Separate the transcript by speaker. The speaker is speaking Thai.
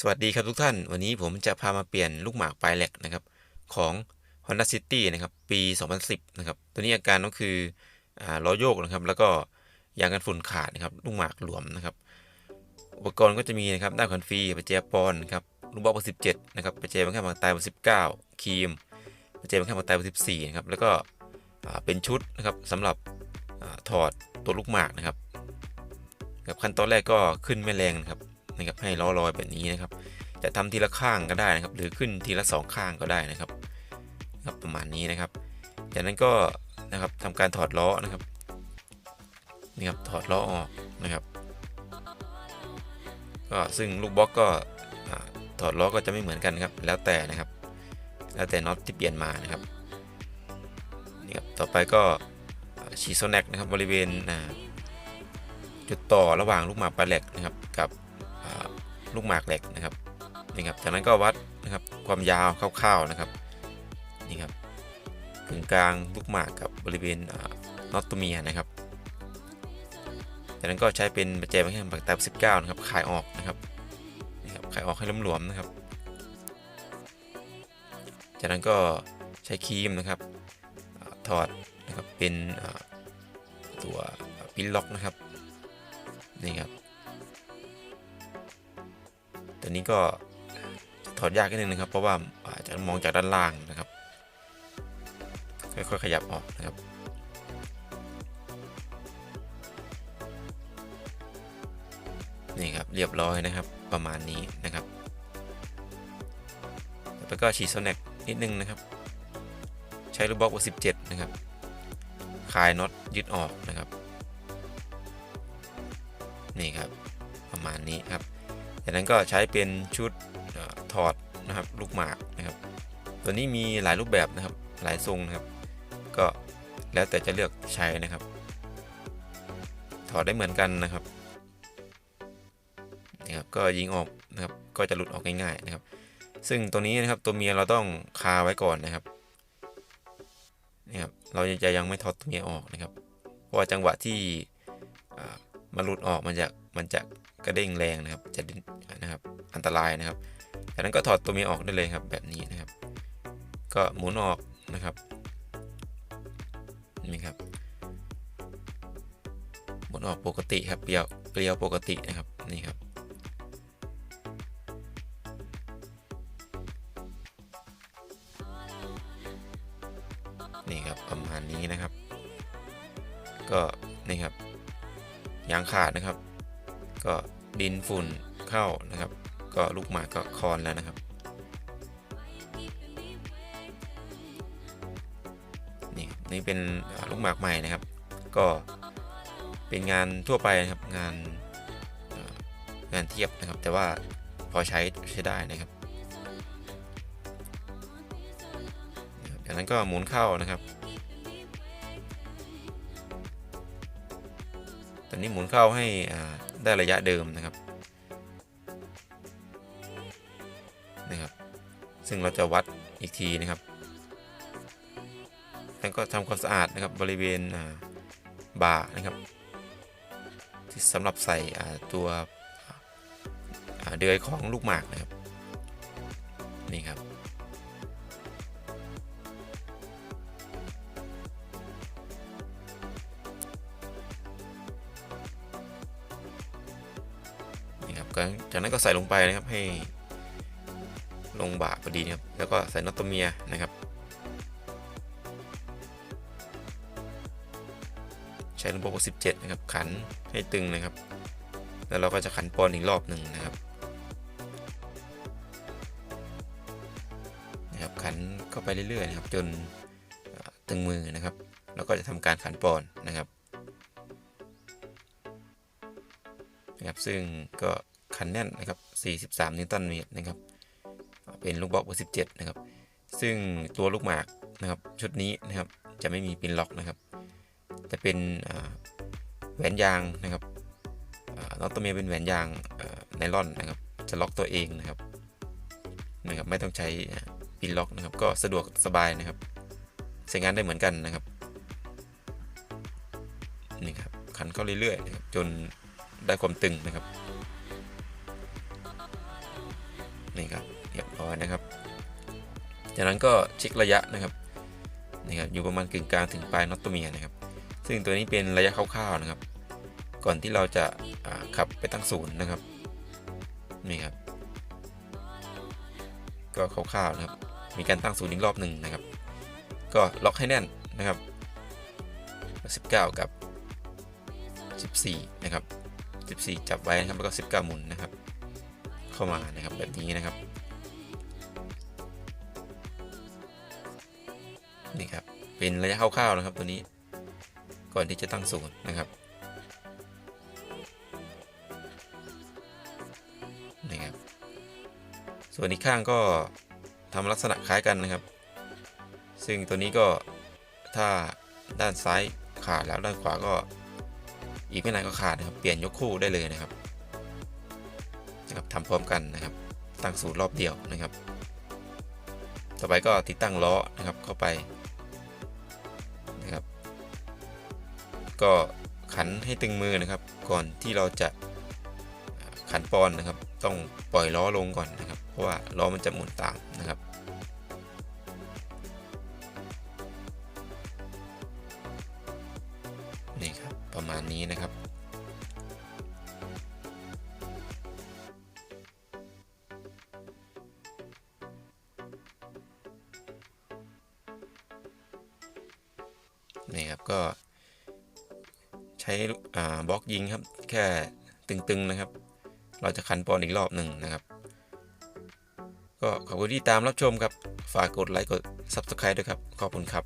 Speaker 1: สวัสดีครับทุกท่าน วันนี้ผมจะพามาเปลี่ยนลูกหมากปลายแหลกนะครับของ Honda City นะครับปี 2010 นะครับ ตัวนี้อาการก็คืออ่าล้อโยกนะครับ แล้วก็ยางกันฝุ่นขาดนะครับ ลูกหมากหลวมนะครับ อุปกรณ์ก็จะมีนะครับด้านคันฟรีปัจเจยปอนครับลูกบอลเบอร์17 นะครับปัจเจบังคับบางตายเบอร์19ครีมปัจเจบังคับบางตายเบอร์14 นะครับ แล้วก็อ่าเป็นชุดนะครับสำหรับอาถอดตัวลูกหมากนะครับครับขั้นตอนแรกก็ขึ้นแม่แรงนะครับ นะครับให้ล้อลอยแบบนี้นะครับ จะทำทีละข้างก็ได้นะครับ หรือขึ้นทีละสองข้างก็ได้นะครับครับประมาณนี้นะครับ จากนั้นก็นะครับทำการถอดล้อนะครับนี่ครับถอดล้อออกนะครับ ก็ซึ่งลูกบล็อกก็ถอดล้อก็จะไม่เหมือนกันครับ แล้วแต่นะครับ แล้วแต่น็อตที่เปลี่ยนมานะครับนี่ครับต่อไปก็ฉีดโซแนกนะครับบริเวณจุดต่อระหว่างลูกหมากปลาแหลกนะครับกับ ลูกหมากเหล็กนะครับนี่ครับจากนั้นก็วัดนะครับความยาวคร่าวๆนะครับนี่ครับกึ่งกลางลูกหมากกับบริเวณน็อตตัวเมียนะครับจากนั้นก็ใช้เป็นปัจจัยบางแห่งปากตานะครับคายออกนะครับนี่ครับคายออกให้หลวมๆนะครับ จากนั้นก็ใช้ครีมนะครับอถอดนะครับเป็นตัวปิ้นล็อกนะครับนี่ครับ ตัวนี้ก็ถอดยากนิดนึงนะครับ เพราะว่าอาจจะมองจากด้านล่างนะครับ ค่อยๆขยับออกนะครับนี่ครับเรียบร้อยนะครับประมาณนี้นะครับแล้วก็ฉีดโซแนกนิดนึงนะครับ ใช้ลูกบล็อกว่า17นะครับคลายน็อตยึดออกนะครับ นี่ครับ ประมาณนี้ครับ จากนั้นก็ใช้เป็นชุดถอดนะครับลูกหมากนะครับ ตัวนี้มีหลายรูปแบบนะครับหลายทรงนะครับ ก็แล้วแต่จะเลือกใช้นะครับ ถอดได้เหมือนกันนะครับนี่ครับ ก็ยิงออกนะครับก็จะหลุดออกง่ายๆนะครับ ซึ่งตัวนี้นะครับตัวเมียเราต้องคาไว้ก่อนนะครับนี่ครับเราจะยังไม่ถอดตัวเมียออกนะครับ เพราะจังหวะที่อ่ามันหลุดออกมันจะ มันจะกระเด้งแรงนะครับ จะดิ้นนะครับ อันตรายนะครับ จากนั้นก็ถอดตัวเมียออกได้เลยครับ แบบนี้นะครับ ก็หมุนออกนะครับ นี่ครับ หมุนออกปกติครับ เกลียว เกลียวปกตินะครับ นี่ครับนี่ครับประมาณนี้นะครับ ก็นี่ครับยางขาดนะครับ ก็ดินฝุ่นเข้านะครับ ก็ลูกหมากก็คอนแล้วนะครับ นี่นี่เป็นลูกหมากใหม่นะครับ ก็เป็นงานทั่วไปนะครับงานงานเทียบนะครับ แต่ว่าพอใช้ใช้ได้นะครับนะครับจากนั้นก็หมุนเข้านะครับ ตอนนี้หมุนเข้าให้อ่า ได้ระยะเดิมนะครับนะครับ ซึ่งเราจะวัดอีกทีนะครับแล้วก็ทำความสะอาดนะครับบริเวณบ่านะครับ ที่สำหรับใส่ตัวเดือยของลูกหมากนะครับนี่ครับ จากนั้นก็ใส่ลงไปนะครับให้ลงบ่าพอดีนะครับ แล้วก็ใส่น็อตตัวเมียนะครับ ใช้ลูกโป่ง17 นะครับ ขันให้ตึงนะครับ แล้วเราก็จะขันปอนอีกรอบหนึ่งนะครับนะครับ ขันเข้าไปเรื่อยๆนะครับ จนตึงมือนะครับ แล้วก็จะทำการขันปอนนะครับนะครับ ซึ่งก็ ขันแน่นนะครับ 43 นิวตันเมตรนะครับ เป็นลูกบล็อกเบอร์17 นะครับ ซึ่งตัวลูกหมากนะครับชุดนี้นะครับจะไม่มีปินล็อกนะครับ จะเป็นแหวนยางนะครับน็อตตัวเมียเป็นแหวนยางไนลอนนะครับ จะล็อกตัวเองนะครับนะครับ ไม่ต้องใช้ปินล็อกนะครับ ก็สะดวกสบายนะครับใช้งานได้เหมือนกันนะครับนี่ครับขันเข้าเรื่อยๆนะครับจนได้ความตึงนะครับ นี่ครับเรียบร้อยนะครับ จากนั้นก็เช็คระยะนะครับนี่ครับอยู่ประมาณกึ่งกลางถึงปลายน็อตตัวเมียนะครับ ซึ่งตัวนี้เป็นระยะคร่าวๆนะครับ ก่อนที่เราจะาขับไปตั้งศูนย์นะครับนี่ครับ ก็คร่าวๆนะครับ มีการตั้งศูนย์อีกรอบหนึ่งนะครับ ก็ล็อกให้แน่นนะครับ 19 กับ 14 นะครับ 14 จับไว้นะครับแล้วก็ 19 หมุนนะครับ เข้ามานะครับแบบนี้นะครับนี่ครับเป็นระยะคร่าวๆนะครับตัวนี้ก่อนที่จะตั้งศูนย์นะครับนี่ครับส่วนอีกข้างก็ทำลักษณะคล้ายกันนะครับ ซึ่งตัวนี้ก็ถ้าด้านซ้ายขาดแล้วด้านขวาก็อีกไม่นานก็ขาดนะครับ เปลี่ยนยกคู่ได้เลยนะครับ นะครับทำพร้อมกันนะครับ ตั้งศูนย์รอบเดียวนะครับ ต่อไปก็ติดตั้งล้อนะครับเข้าไปนะครับ ก็ขันให้ตึงมือนะครับ ก่อนที่เราจะขันปอนนะครับ ต้องปล่อยล้อลงก่อนนะครับ เพราะว่าล้อมันจะหมุนตามนะครับนี่ครับประมาณนี้นะครับ นี่ครับก็ ใช้อ่าบล็อกยิงครับ แค่ตึงๆนะครับ เราจะคันปอนอีกรอบหนึ่งนะครับ ก็ขอบคุณที่ตามรับชมครับ ฝากกดไลค์กด Subscribe ด้วยครับ ขอบคุณครับ